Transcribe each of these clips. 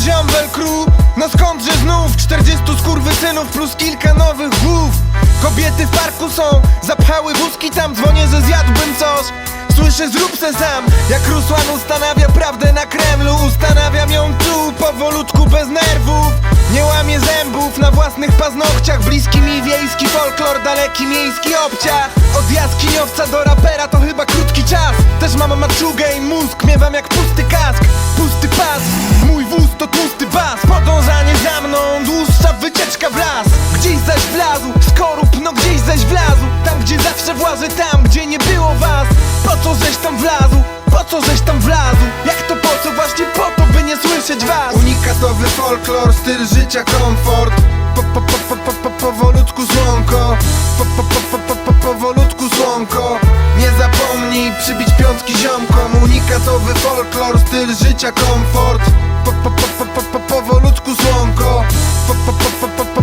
ziombel krób No skądże znów? 40 synów plus kilka nowych głów. Kobiety w parku są Zapchały wózki tam Dzwonię, że zjadłbym coś. Słyszę, zrób se sam. Jak Rusłan ustanawia prawdę na Kremlu Ustanawiam ją tu, powolutku, bez nerwów. Nie łamię zębów na własnych paznokciach. Bliski mi wiejski folklor, daleki miejski obciach. Od jaskiniowca do rapera to chyba krótki czas. Też mam maczugę i mózg, miewam jak pusty kask. Pusty pas. Wlazł, skorup, no gdzieś zaś wlazł Tam gdzie zawsze włażę, tam gdzie nie było was Po co żeś tam wlazł? Po co żeś tam wlazł? Jak to po co? Właśnie po to, by nie słyszeć was Unikatowy folklor, styl życia, komfort po, po, po, po, po, po, Powolutku słonko po, po, po, po, po, Powolutku słonko Nie zapomnij przybić piątki ziomkom Unikatowy folklor, styl życia, komfort po, po, po, po,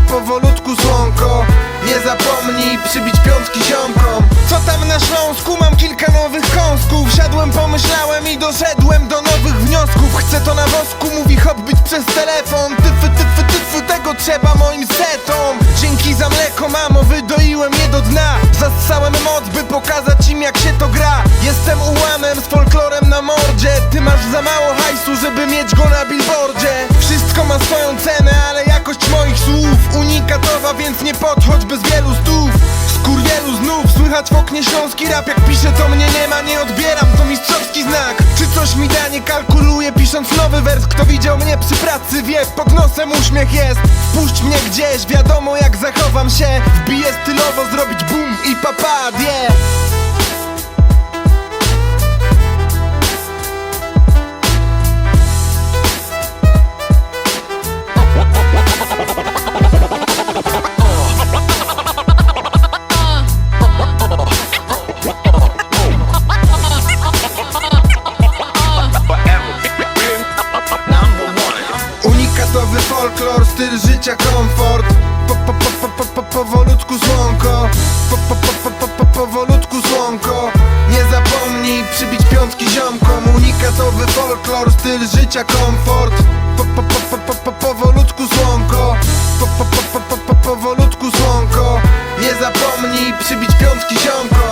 Powolutku słonko. Nie zapomnij przybić piątki ziomkom. Co tam na Śląsku? Mam kilka nowych kąsków. Siadłem, pomyślałem i doszedłem do nowych wniosków. Chcę to na wosku, mówi hobbyt przez telefon. Tyfy, tyfy, tyfy, tego trzeba moim setom. Dzięki za mleko, mamo, wydoiłem je do dna. Zassałem moc, by pokazać im jak się to gra. Jestem ułanem z folklorem na mordzie. Ty masz za mało hajsu, żeby mieć go na billboardzie. Wszystko ma swoją cenę, Unikatowa, więc nie podchodź bez wielu stów. Skurwielu znów, słychać w oknie śląski rap. Jak piszę to mnie nie ma, nie odbieram, to mistrzowski znak. Czy coś mi da, nie kalkuluję pisząc nowy wers. Kto widział mnie przy pracy wie, pod nosem uśmiech jest. Wpuść mnie gdzieś, wiadomo jak zachowam się. Wbiję stylowo, zrobić boom styl życia, komfort po, po, po, po, po, po, Powolutku słonko po, po, po, po, po, po, Powolutku słonko Nie zapomnij przybić piątki ziomkom Unikatowy folklor, styl życia, komfort po, po, po, po, po, po, Powolutku słonko po, po, po, po, po, Powolutku słonko Nie zapomnij przybić piątki ziomkom